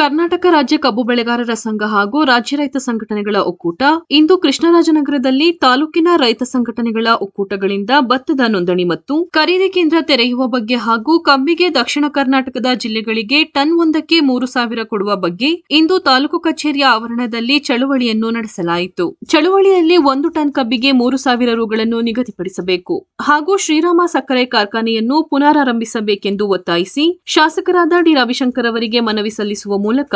ಕರ್ನಾಟಕ ರಾಜ್ಯ ಕಬ್ಬು ಬೆಳೆಗಾರರ ಸಂಘ ಹಾಗೂ ರಾಜ್ಯ ರೈತ ಸಂಘಟನೆಗಳ ಒಕ್ಕೂಟ, ಇಂದು ಕೃಷ್ಣರಾಜನಗರದಲ್ಲಿ ತಾಲೂಕಿನ ರೈತ ಸಂಘಟನೆಗಳ ಒಕ್ಕೂಟಗಳಿಂದ ಭತ್ತದ ನೋಂದಣಿ ಮತ್ತು ಖರೀದಿ ಕೇಂದ್ರ ತೆರೆಯುವ ಬಗ್ಗೆ ಹಾಗೂ ಕಬ್ಬಿಗೆ ದಕ್ಷಿಣ ಕರ್ನಾಟಕದ ಜಿಲ್ಲೆಗಳಿಗೆ ಟನ್ ಒಂದಕ್ಕೆ ಮೂರು ಸಾವಿರ ಕೊಡುವ ಬಗ್ಗೆ ಇಂದು ತಾಲೂಕು ಕಚೇರಿಯ ಆವರಣದಲ್ಲಿ ಚಳುವಳಿಯನ್ನು ನಡೆಸಲಾಯಿತು. ಚಳುವಳಿಯಲ್ಲಿ ಒಂದು ಟನ್ ಕಬ್ಬಿಗೆ ಮೂರು ಸಾವಿರ ರುಗಳನ್ನು ನಿಗದಿಪಡಿಸಬೇಕು ಹಾಗೂ ಶ್ರೀರಾಮ ಸಕ್ಕರೆ ಕಾರ್ಖಾನೆಯನ್ನು ಪುನರಾರಂಭಿಸಬೇಕೆಂದು ಒತ್ತಾಯಿಸಿ ಶಾಸಕರಾದ ಡಿ. ರವಿಶಂಕರ್ ಅವರಿಗೆ ಮನವಿ ಸಲ್ಲಿಸುವ ಮೂಲಕ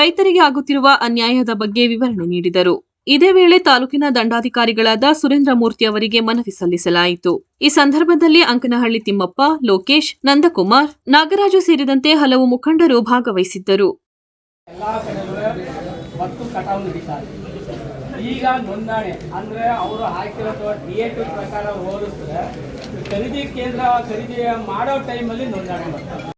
ರೈತರಿಗೆ ಆಗುತ್ತಿರುವ ಅನ್ಯಾಯದ ಬಗ್ಗೆ ವಿವರಣೆ ನೀಡಿದರು. ಇದೇ ವೇಳೆ ತಾಲೂಕಿನ ದಂಡಾಧಿಕಾರಿಗಳಾದ ಸುರೇಂದ್ರ ಮೂರ್ತಿ ಅವರಿಗೆ ಮನವಿ ಸಲ್ಲಿಸಲಾಯಿತು. ಈ ಸಂದರ್ಭದಲ್ಲಿ ಅಂಕನಹಳ್ಳಿ ತಿಮ್ಮಪ್ಪ, ಲೋಕೇಶ್, ನಂದಕುಮಾರ್, ನಾಗರಾಜು ಸೇರಿದಂತೆ ಹಲವು ಮುಖಂಡರು ಭಾಗವಹಿಸಿದ್ದರು. ಈಗ ನೋಂದಣಿ, ಅಂದ್ರೆ ಅವರು ಹಾಕಿರೋ ಪ್ರಕಾರ ಹೋಲಿಸಿದ್ರೆ ಖರೀದಿ ಕೇಂದ್ರ ಖರೀದಿ ಮಾಡೋ ಟೈಮಲ್ಲಿ ನೋಂದಣಿ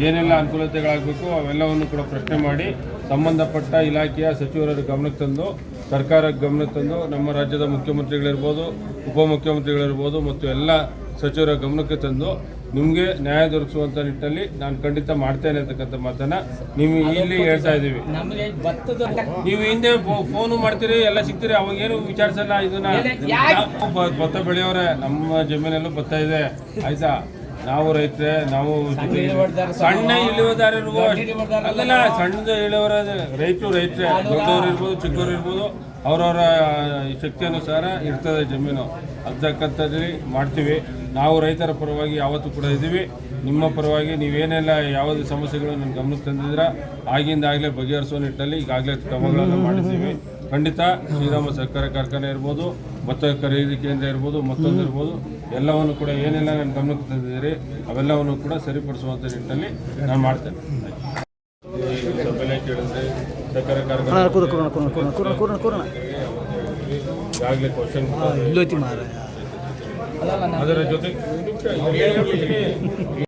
ಏನೆಲ್ಲ ಅನುಕೂಲತೆಗಳಾಗಬೇಕು ಅವೆಲ್ಲವನ್ನು ಕೂಡ ಪ್ರಶ್ನೆ ಮಾಡಿ ಸಂಬಂಧಪಟ್ಟ ಇಲಾಖೆಯ ಸಚಿವರ ಗಮನಕ್ಕೆ ತಂದು ಸರ್ಕಾರಕ್ಕೆ ಗಮನಕ್ಕೆ ತಂದು ನಮ್ಮ ರಾಜ್ಯದ ಮುಖ್ಯಮಂತ್ರಿಗಳಿರ್ಬೋದು ಉಪಮುಖ್ಯಮಂತ್ರಿಗಳಿರ್ಬೋದು ಮತ್ತು ಎಲ್ಲ ಸಚಿವರ ಗಮನಕ್ಕೆ ತಂದು ನಿಮಗೆ ನ್ಯಾಯ ದೊರಕಿಸುವಂಥ ನಿಟ್ಟಲ್ಲಿ ನಾನು ಖಂಡಿತ ಮಾಡ್ತೇನೆ ಅಂತಕ್ಕಂಥ ಮಾತನ್ನ ನೀವು ಇಲ್ಲಿ ಹೇಳ್ತಾ ಇದ್ದೀವಿ. ನೀವು ಹಿಂದೆ ಫೋನು ಮಾಡ್ತೀರಿ ಎಲ್ಲ ಸಿಗ್ತೀರಿ ಅವಾಗ ಏನು ವಿಚಾರಿಸಲ್ಲ ಇದನ್ನ? ಭತ್ತ ಬೆಳೆಯೋರೆ ನಮ್ಮ ಜಮೀನಲ್ಲೂ ಭತ್ತ ಇದೆ ಆಯ್ತಾ? ನಾವು ರೈತರೆ ನಾವು ಸಣ್ಣ ಇಳುವದಾರರು ಅಲ್ಲಲ್ಲ ಸಣ್ಣ ಇಳುವರ ರೈತರು ರೈತರೆ ದೊಡ್ಡವರು ಇರ್ಬೋದು ಚಿಕ್ಕವರು ಇರ್ಬೋದು ಅವರವರ ಶಕ್ತಿ ಅನುಸಾರ ಇರ್ತದೆ ಜಮೀನು. ಅದಕ್ಕಂಥದ್ರಿ ಮಾಡ್ತೀವಿ. ನಾವು ರೈತರ ಪರವಾಗಿ ಯಾವತ್ತೂ ಕೂಡ ಇದ್ದೀವಿ. ನಿಮ್ಮ ಪರವಾಗಿ ನೀವೇನೆಲ್ಲ ಯಾವುದೇ ಸಮಸ್ಯೆಗಳು ನನ್ನ ಗಮನಕ್ಕೆ ತಂದಿದ್ದೀರ ಆಗಿಂದ ಆಗಲೇ ಬಗೆಹರಿಸುವ ನಿಟ್ಟಲ್ಲಿ ಈಗಾಗಲೇ ಕ್ರಮಗಳನ್ನು ಮಾಡಿದ್ದೀವಿ. ಖಂಡಿತ ಶ್ರೀರಾಮ ಸಹಕಾರ ಕಾರ್ಖಾನೆ ಇರ್ಬೋದು ಭತ್ತ ಖರೀದಿ ಕೇಂದ್ರ ಇರ್ಬೋದು ಮತ್ತೊಂದು ಇರ್ಬೋದು ಎಲ್ಲವನ್ನು ಕೂಡ ಏನೆಲ್ಲ ನನ್ನ ಗಮನಕ್ಕೆ ತಂದಿದ್ದೀರಿ ಅವೆಲ್ಲವನ್ನು ಕೂಡ ಸರಿಪಡಿಸುವಂಥ ನಿಟ್ಟಲ್ಲಿ ನಾನು ಮಾಡ್ತೇನೆ. ಸಭೆಯಲ್ಲಿ ಕೇಳಿದ್ರೆ ಸಹಕಾರ ಈಗಾಗಲೇ ಕ್ವಶನ್ ಅದರ ಜೊತೆ